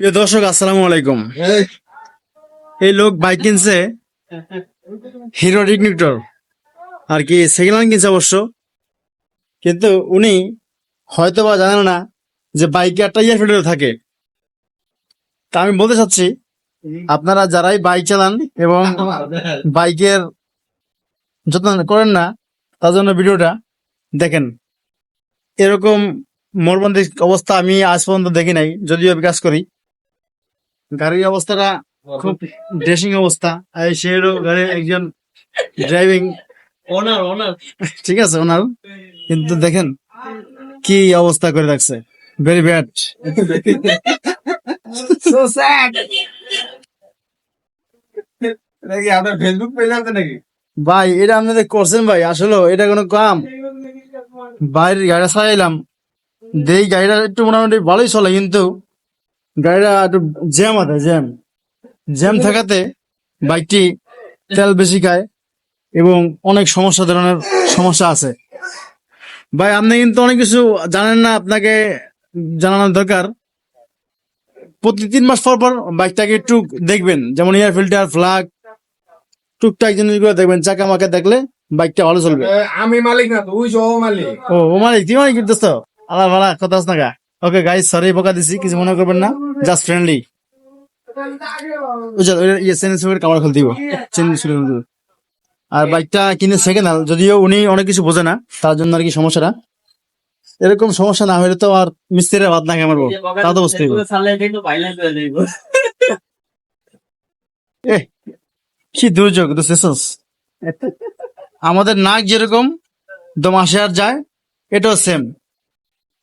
প্রিয় দর্শক আসসালামু আলাইকুম। এই। লোক বাইক কিনছে হিরো ইগনিটর আর কি সেকেন্ড হ্যান্ড কিনছে অবশ্য। কিন্তু উনি হয়তো বা জানেন না যে বাইকে একটা ইয়ার ফিল্টার থাকে। তা আমি বলতে চাচ্ছি আপনারা যারাই বাইক চালান এবং বাইকের যত্ন করেন না তার জন্য ভিডিওটা দেখেন। এরকম মরবন্দিক অবস্থা আমি আজ পর্যন্ত দেখি নাই যদিও আমি কাজ করি। গাড়ির অবস্থাটা খুব ড্রেসিং অবস্থা। আর সেরও গাড়ি একজন ড্রাইভিং ওনার ওনার। ঠিক আছে ওনার। কিন্তু দেখেন কি অবস্থা করে রাখছে। ভেরি ব্যাড সো স্যাড নাকি আপনার ফেসবুক পেজ আছে নাকি? ভাই এটা আপনাদের করছেন ভাই আসলে এটা কোনো কাম। বাইরের গাড়িটা চালাইলাম দেই গাড়িটা একটু মোটামুটি ভালোই চলে কিন্তু গাড়িটা একটু জ্যাম আছে জ্যাম। জ্যাম থাকাতে বাইকটি তেল বেশি খায় এবং অনেক সমস্যা ধরনের সমস্যা আছে। ভাই আপনি কিন্তু অনেক কিছু জানেন না আপনাকে জানানোর দরকার। প্রতি তিন মাস পর পর বাইকটাকে একটু দেখবেন যেমন এয়ার ফিল্টার ফ্লাগ টুকটাক জিনিসগুলো দেখবেন চাকা মাকা দেখলে বাইকটা ভালো চলবে। আমি মালিক না তুই সহ মালিক। ও ও মালিক তুই মালিক দোস্ত আলা ভালা কথা না গা? ওকে গাইস সরি বোকা দিছি, কিছু মনে করবেন না জাস্ট ফ্রেন্ডলি কামার খুলতে। আর বাইকটা কিনে সেকেন্ড যদিও উনি অনেক কিছু বোঝে না, তার জন্য আর কি সমস্যাটা। এরকম সমস্যা না হলে তো আর মিস্ত্রিরা বাদ না কামারবো তা তো বুঝতে কি দুর্যোগ আমাদের নাক যেরকম দম আসে আর যায়, এটাও সেম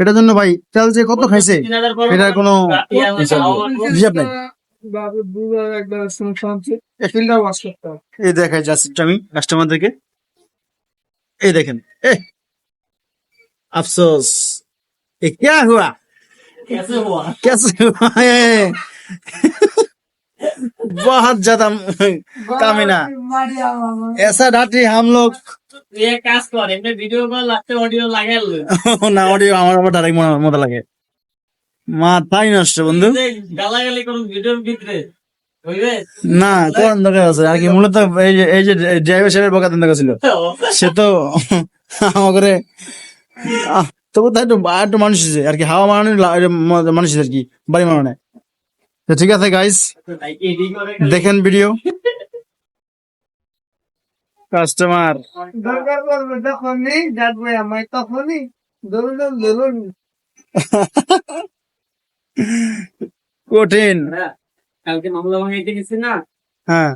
এটার জন্য ভাই তেল যে কত খাইছে এটার কোনো হিসাব নাই। দেখাই যাচ্ছি আমি কাস্টমারদেরকে এই দেখেন এ আফসোস। এ কে হুয়া? কেসে बहुत ज्यादा कामिना ऐसा डांटी हम लोग তুই এক কাজ কর এমনি ভিডিও কল লাগতে অডিও লাগাই লো না অডিও আমার আবার ডাইরেক্ট মতো লাগে মাথাই নষ্ট বন্ধু গালাগালি করুন ভিডিওর ভিতরে হইবে না কোন দরকার আছে আর কি মূলত এই যে এই যে ড্রাইভার সাহেবের বকা দরকার ছিল সে তো আমাকে আহ, তবু তাই একটু আর একটু মানুষ আছে আর কি হাওয়া মারানো মানুষ আছে আর কি বাড়ি মারানো তো ঠিক আছে গাইস দেখেন ভিডিও কাস্টমার দরকার পড়বে তখনই যাব আমায় তখনই। ধরুন ধরুন কঠিন। কালকে মামলা ভাঙাইতে গেছি না? হ্যাঁ।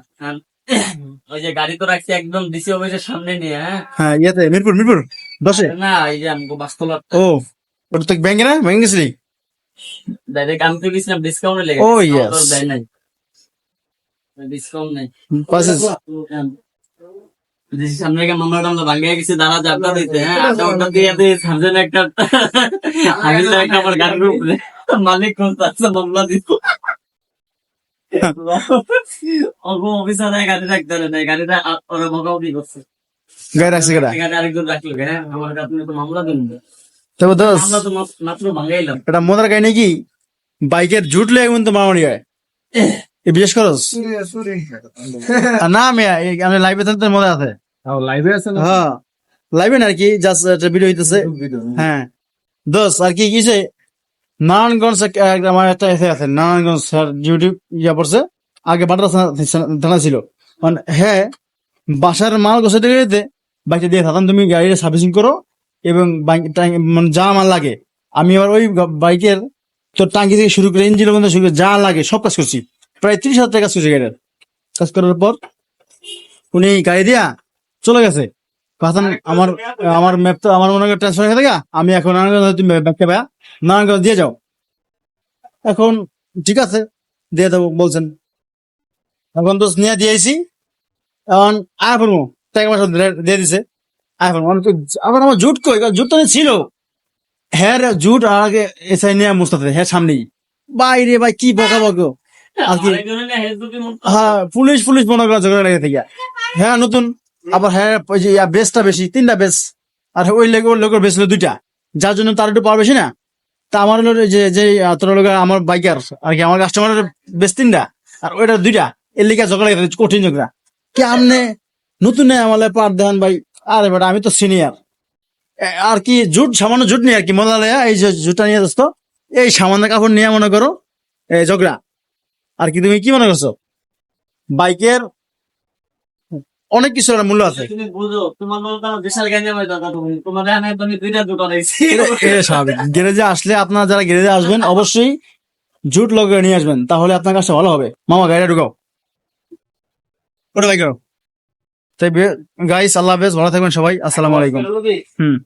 ওই যে গাড়ি তো রাখছি একদম ডিসি অফিসের সামনে নিয়ে হ্যাঁ? হ্যাঁ ইয়েতে মিরপুর মিরপুর। দশে? না এই যে আমাকে বাস্তলা ও ওটা তো ব্যাংকে না? ব্যাংকে গেছিলি? ডাইরেক্ট আমি তো গেছিলাম ডিসকাউন্টে লেগে Oh, দেয় নাই। ডিসকাউন্ট নাই। পাশে সামনে গেছে দাঁড়া দিতে। হ্যাঁ ওটা দিয়ে দিয়ে সামনে একটা আমি তো একটা আমার গাড়ির উপরে মালিক কোন মামলা দিত? অল্প অফিসার গাড়ি রাখতে পারে না গাড়িটা ওরা বকাবকি করছে। গায়ে রাখছে গাড়ি আরেকজন রাখল হ্যাঁ আমার কাছে মামলা দিন তবে দোষ তো এটা মজার কাহিনী কি? বাইকের জুট লেগে কিন্তু মারামারি হয় এ বিশেষ করস সুরে সুরে। না আমি আমি লাইভে থাকতে মজা আছে। লাইভে আছে হ্যাঁ। লাইভে না আর কি জাস্ট একটা ভিডিও হইতেছে। হ্যাঁ। দোষ আর কি কিছে নারায়ণগঞ্জ আমার একটা এসে আছে নারায়ণগঞ্জ স্যার ইউটিউব ইয়া পড়ছে আগে বাটার থানা ছিল। মানে হ্যাঁ বাসার মাল গোছাতে গেলে বাইকটা দিয়ে থাকতাম তুমি গাড়িটা সার্ভিসিং করো। এবং মানে যা মাল লাগে। আমি আবার ওই বাইকের তো টাঙ্কি থেকে শুরু করে ইঞ্জিন পর্যন্ত শুরু করে যা লাগে সব কাজ করছি। প্রায় ত্রিশ হাজার টাকা কাজ করছি গাড়ির কাজ করার পর উনি গাড়ি দিয়া চলে গেছে। কথা আমার আমার ম্যাপ তো আমার মনে করি ট্রান্সফার হয়ে থাকে আমি এখন নারায়ণগঞ্জ তুমি ব্যাখ্যা পায়া নারায়ণগঞ্জ দিয়ে যাও। এখন ঠিক আছে দিয়ে দেবো বলছেন। এখন তো নিয়ে দিয়েছি এখন আয় পড়ব। টাকা পয়সা দিয়ে দিছে। আয় পড়ব তো আবার আমার জুট কই? জুট তো ছিল। হ্যাঁ জুট আর আগে এসআই নিয়ে মুস্তাতে হ্যাঁ সামনেই। বাইরে ভাই, কি বকা বকো হ্যাঁ পুলিশ পুলিশ মনে করা ঝগড়া লেগে থেকে। হ্যাঁ নতুন। আবার হ্যাঁ ওই বেসটা বেশি, তিনটা বেস। আর ওই লেগে ওর লোকের বেস হলো দুইটা। যার জন্য তার একটু পাওয়া বেশি না। তা আমার হলো যে যে তোর লোক আমার বাইকার আর কি, আমার কাস্টমারের বেস তিনটা, আর ওইটা দুইটা। এর লিগে ঝগড়া লেগে কঠিন ঝগড়া। কি আমনে নতুন আমার পার দেন ভাই আরে বেটা আমি তো সিনিয়র আর কি জুট সামান্য জুট নিয়ে আর কি মজা লেয়া এই যে জুটটা নিয়ে দোস্ত। এই সামান্য কাপড় নিয়ে মনে করো এই ঝগড়া। আর কি তুমি কি মনে করছ? বাইকের অনেক কিছু একটা মূল্য আছে। স্বাভাবিক। গ্যারেজে আসলে আপনারা যারা গ্যারেজে আসবেন অবশ্যই জুট লগে নিয়ে আসবেন তাহলে আপনার কাছে ভালো হবে। মামা গাড়িটা ঢুকাও। ওটা বাইক তাই গাইস আল্লাহ হাফেজ ভালো থাকবেন সবাই। আসসালামু আলাইকুম। হুম।